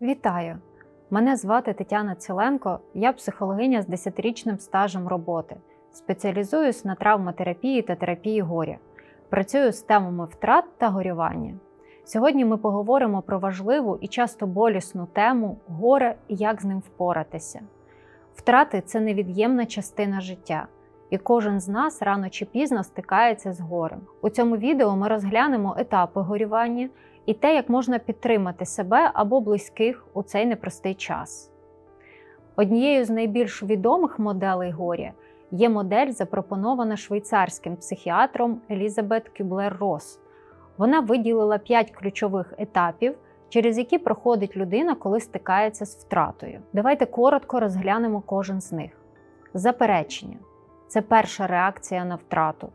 Вітаю! Мене звати Тетяна Ціленко, я психологиня з 10-річним стажем роботи. Спеціалізуюсь на травматерапії та терапії горя. Працюю з темами втрат та горювання. Сьогодні ми поговоримо про важливу і часто болісну тему горе і як з ним впоратися. Втрати це невід'ємна частина життя, і кожен з нас рано чи пізно стикається з горем. У цьому відео ми розглянемо етапи горювання і те, як можна підтримати себе або близьких у цей непростий час. Однією з найбільш відомих моделей горя є модель, запропонована швейцарським психіатром Елізабет Кюблер-Росс. Вона виділила п'ять ключових етапів, через які проходить людина, коли стикається з втратою. Давайте коротко розглянемо кожен з них. Заперечення це перша реакція на втрату.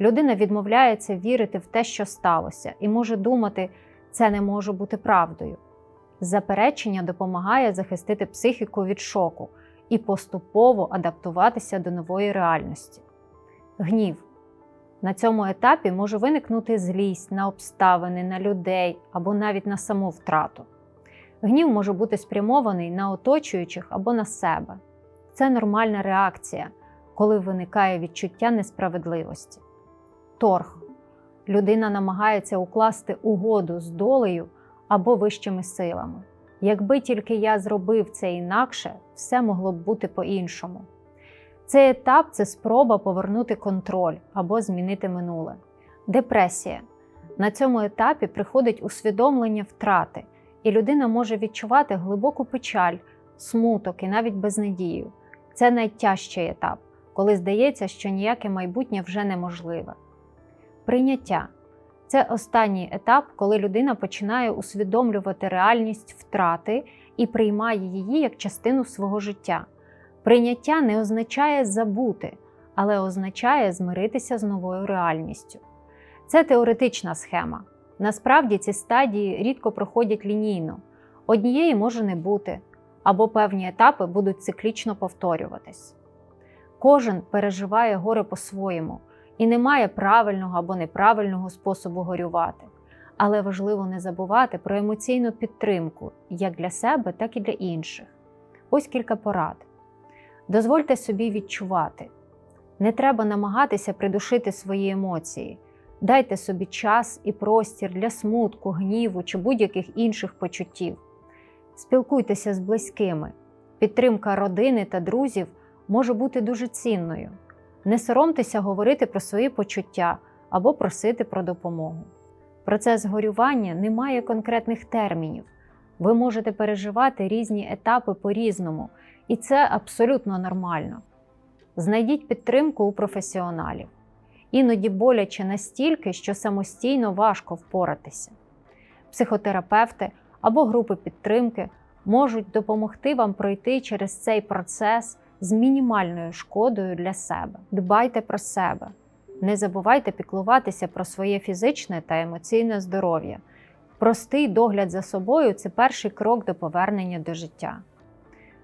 Людина відмовляється вірити в те, що сталося, і може думати, це не може бути правдою. Заперечення допомагає захистити психіку від шоку і поступово адаптуватися до нової реальності. Гнів. На цьому етапі може виникнути злість на обставини, на людей або навіть на саму втрату. Гнів може бути спрямований на оточуючих або на себе. Це нормальна реакція, коли виникає відчуття несправедливості. Торг. Людина намагається укласти угоду з долею або вищими силами. Якби тільки я зробив це інакше, все могло б бути по-іншому. Цей етап це спроба повернути контроль або змінити минуле. Депресія. На цьому етапі приходить усвідомлення втрати, і людина може відчувати глибоку печаль, смуток і навіть безнадію. Це найтяжчий етап, коли здається, що ніяке майбутнє вже неможливе. Прийняття це останній етап, коли людина починає усвідомлювати реальність втрати і приймає її як частину свого життя. Прийняття не означає забути, але означає змиритися з новою реальністю. Це теоретична схема. Насправді ці стадії рідко проходять лінійно. Однієї може не бути, або певні етапи будуть циклічно повторюватись. Кожен переживає горе по-своєму і немає правильного або неправильного способу горювати. Але важливо не забувати про емоційну підтримку як для себе, так і для інших. Ось кілька порад. Дозвольте собі відчувати. Не треба намагатися придушити свої емоції. Дайте собі час і простір для смутку, гніву чи будь-яких інших почуттів. Спілкуйтеся з близькими. Підтримка родини та друзів може бути дуже цінною. Не соромтеся говорити про свої почуття або просити про допомогу. Процес горювання не має конкретних термінів. Ви можете переживати різні етапи по-різному, і це абсолютно нормально. Знайдіть підтримку у професіоналів. Іноді боляче настільки, що самостійно важко впоратися. Психотерапевти або групи підтримки можуть допомогти вам пройти через цей процес з мінімальною шкодою для себе. Дбайте про себе. Не забувайте піклуватися про своє фізичне та емоційне здоров'я. Простий догляд за собою це перший крок до повернення до життя.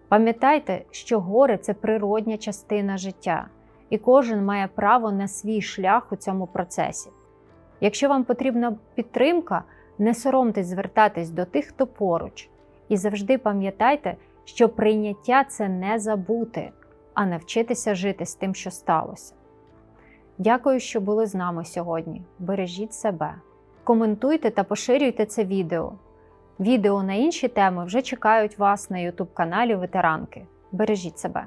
Пам'ятайте, що горе це природня частина життя, і кожен має право на свій шлях у цьому процесі. Якщо вам потрібна підтримка, не соромтесь звертатись до тих, хто поруч, і завжди пам'ятайте, що прийняття це не забути, а навчитися жити з тим, що сталося. Дякую, що були з нами сьогодні. Бережіть себе. Коментуйте та поширюйте це відео. Відео на інші теми вже чекають вас на YouTube каналі Ветеранки. Бережіть себе!